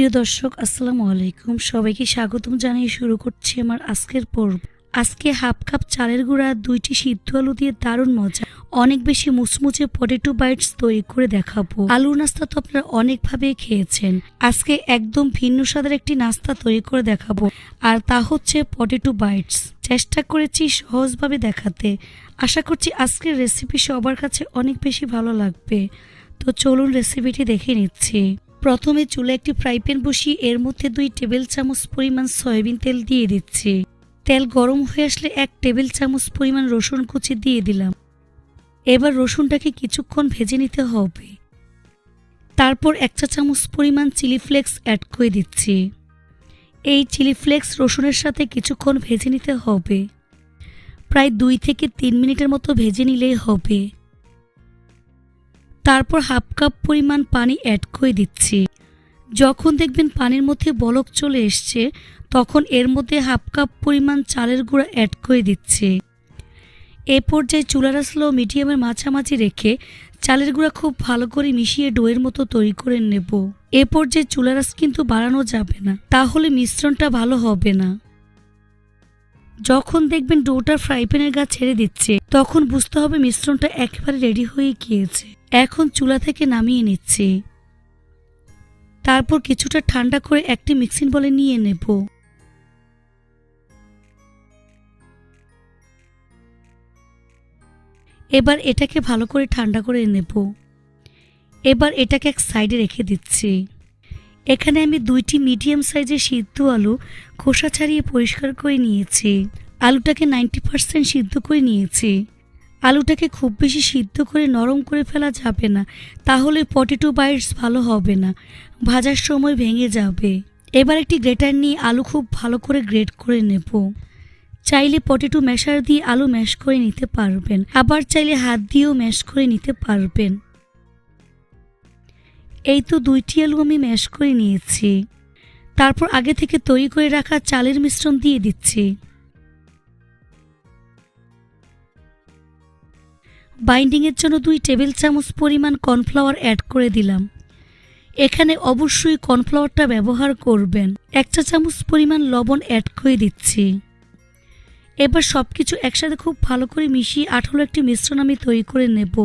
প্রিয় দর্শক, আসসালামু আলাইকুম। সবাইকে স্বাগতম জানিয়ে শুরু করছি আমার আজকের পর্ব। আজকে হাফ কাপ চালের গুঁড়া, দুইটি সিদ্ধ আলু দিয়ে দারুণ মজা। অনেক বেশি মুচমুচে পটেটো বাইটস তৈরি করে দেখাবো। আলুর নাস্তা তো আপনারা অনেকভাবে খেয়েছেন। আজকে একদম ভিন্ন স্বাদের একটি নাস্তা তৈরি করে দেখাবো। আর তা হচ্ছে পটেটো বাইটস চেষ্টা করেছি সহজভাবে দেখাতে। আশা করছি আজকের রেসিপি সবার কাছে অনেক বেশি ভালো লাগবে। তো চলুন রেসিপিটি দেখে নিচ্ছি। প্রথমে চুলে একটি ফ্রাই প্যান বসিয়ে এর মধ্যে দুই টেবিল চামচ পরিমাণ সয়াবিন তেল দিয়ে দিচ্ছি। তেল গরম হয়ে আসলে এক টেবিল চামচ পরিমাণ রসুন কুচি দিয়ে দিলাম। এবার রসুনটাকে কিছুক্ষণ ভেজে নিতে হবে। তারপর এক চা চামচ পরিমাণ চিলি ফ্লেক্স অ্যাড করে দিচ্ছি। এই চিলি ফ্লেক্স রসুনের সাথে কিছুক্ষণ ভেজে নিতে হবে। প্রায় দুই থেকে তিন মিনিটের মতো ভেজে নিলেই হবে। তারপর হাফ কাপ পরিমাণ পানি অ্যাড করে দিচ্ছি। যখন দেখবেন পানির মধ্যে বলক চলে এসছে, তখন এর মধ্যে হাফ কাপ পরিমাণ চালের গুঁড়া অ্যাড করে দিচ্ছি। এ পর্যায়ে চুলারা স্লো মিডিয়ামের মাঝামাঝি রেখে চালের গুঁড়া খুব ভালো করে মিশিয়ে ডোয়ের মতো তৈরি করে নেব। এ পর্যায়ে চুলারাস কিন্তু বাড়ানো যাবে না, তাহলে মিশ্রণটা ভালো হবে না। যখন দেখবেন ডোটা ফ্রাই প্যানের গা ছেড়ে দিচ্ছে, তখন বুঝতে হবে মিশ্রণটা একেবারে রেডি হয়ে গিয়েছে। এখন চুলা থেকে নামিয়ে নিচ্ছি। তারপর কিছুটা ঠান্ডা করে একটি মিক্সিং বলে নিয়ে নেব। এবার এটাকে ভালো করে ঠান্ডা করে নেব। এবার এটাকে এক সাইডে রেখে দিচ্ছি। এখানে আমি দুইটি মিডিয়াম সাইজের সিদ্ধ আলু খোসা ছাড়িয়ে পরিষ্কার করে নিয়েছি। আলুটাকে নাইনটি পার্সেন্ট সিদ্ধ করে নিয়েছি। আলুটাকে খুব বেশি সিদ্ধ করে নরম করে ফেলা যাবে না, তাহলে পটেটো বাইটস ভালো হবে না। ভাজার সময় ভেঙে যাবে। এবার একটি গ্রেটার নিয়ে আলু খুব ভালো করে গ্রেট করে নেব। চাইলে পটেটো ম্যাশার দিয়ে আলু ম্যাশ করে নিতে পারবেন, আবার চাইলে হাত দিয়েও ম্যাশ করে নিতে পারবেন। এই তো দুইটি আলু আমি ম্যাশ করে নিয়েছি। তারপর আগে থেকে তৈরি করে রাখা চালের মিশ্রণ দিয়ে দিচ্ছি। বাইন্ডিংয়ের জন্য দুই টেবিল চামচ পরিমাণ কর্নফ্লাওয়ার অ্যাড করে দিলাম। এখানে অবশ্যই কর্নফ্লাওয়ারটা ব্যবহার করবেন। এক চা চামচ পরিমাণ লবণ অ্যাড করে দিচ্ছি। এবার সব কিছু একসাথে খুব ভালো করে মিশিয়ে আঠালো একটি মিশ্রণ আমি তৈরি করে নেব।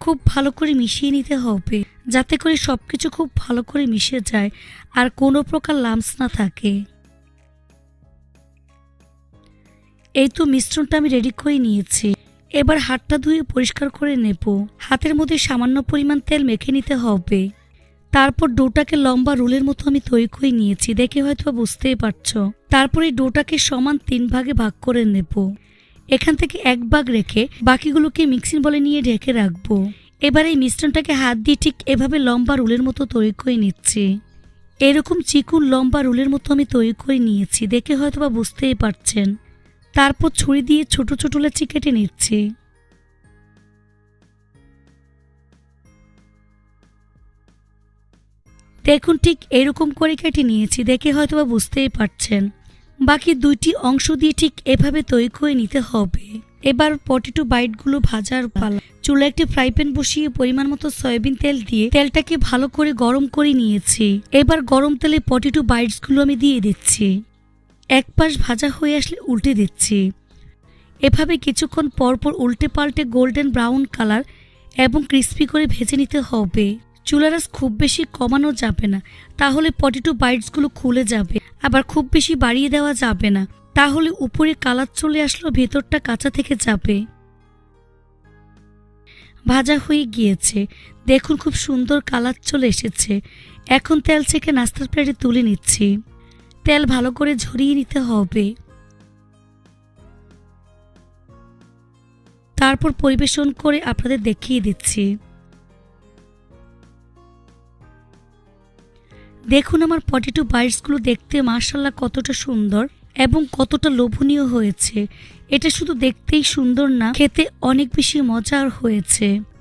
খুব ভালো করে মিশিয়ে নিতে হবে, যাতে করে সব কিছু খুব ভালো করে মিশে যায় আর কোনো প্রকার লামস না থাকে। এই তো মিশ্রণটা আমি রেডি করে নিয়েছি। এবার হাতটা ধুয়ে পরিষ্কার করে নেব। হাতের মধ্যে সামান্য পরিমাণ তেল মেখে নিতে হবে। তারপর ডোটাকে লম্বা রোলের মতো আমি তৈরি করে নিয়েছি, দেখে হয়তো বুঝতেই পারছ। তারপর এই ডোটাকে সমান তিন ভাগে ভাগ করে নেব। এখান থেকে এক ভাগ রেখে বাকিগুলোকে মিক্সিং বলে নিয়ে ঢেকে রাখব। এবার এই মিশ্রণটাকে হাত দিয়ে ঠিক এভাবে লম্বা রোলের মতো তৈরি করে নিচ্ছি। এরকম চিকুন লম্বা রোলের মতো আমি তৈরি করে নিয়েছি, দেখে হয়তো বা বুঝতেই পারছেন। তারপর ছুরি দিয়ে ছোট ছোট লেচি কেটে নিচ্ছি। দেখুন, ঠিক এরকম করে কেটে নিয়েছি, দেখে হয়তো বা বুঝতেই পারছেন। বাকি দুইটি অংশ দিয়ে ঠিক এভাবে তৈরি করে নিতে হবে। এবার পটেটো বাইটগুলো ভাজার পালা। চুলা একটি ফ্রাই প্যান বসিয়ে পরিমাণ মতো সয়াবিন তেল দিয়ে তেলটাকে ভালো করে গরম করে নিয়েছি। এবার গরম তেলে পটেটো বাইটসগুলো আমি দিয়ে দিচ্ছি। এক পাশ ভাজা হয়ে আসলে উল্টে দিচ্ছি। এভাবে কিছুক্ষণ পরপর উল্টে পাল্টে গোল্ডেন ব্রাউন কালার এবং ক্রিস্পি করে ভেজে নিতে হবে। চুলারাস খুব বেশি কমানো যাবে না, তাহলে পটেটো বাইটসগুলো খুলে যাবে, আবার খুব বেশি বাড়িয়ে দেওয়া যাবে না, তাহলে উপরে কালার চলে আসলো ভেতরটা কাঁচা থেকে যাবে। ভাজা হয়ে গিয়েছে। দেখুন খুব সুন্দর কালার চলে এসেছে। এখন তেল থেকে নাস্তার প্লেটে তুলে নিচ্ছি। তেল ভালো করে ঝরিয়ে নিতে হবে। তারপর পরিবেশন করে আপনাদের দেখিয়ে দিচ্ছি। দেখুন আমার পটেটো বাইটসগুলো দেখতে মার্শাল্লাহ কতটা সুন্দর এবং কতটা লোভনীয় হয়েছে। এটা শুধু দেখতেই সুন্দর না, খেতে অনেক বেশি মজার হয়েছে।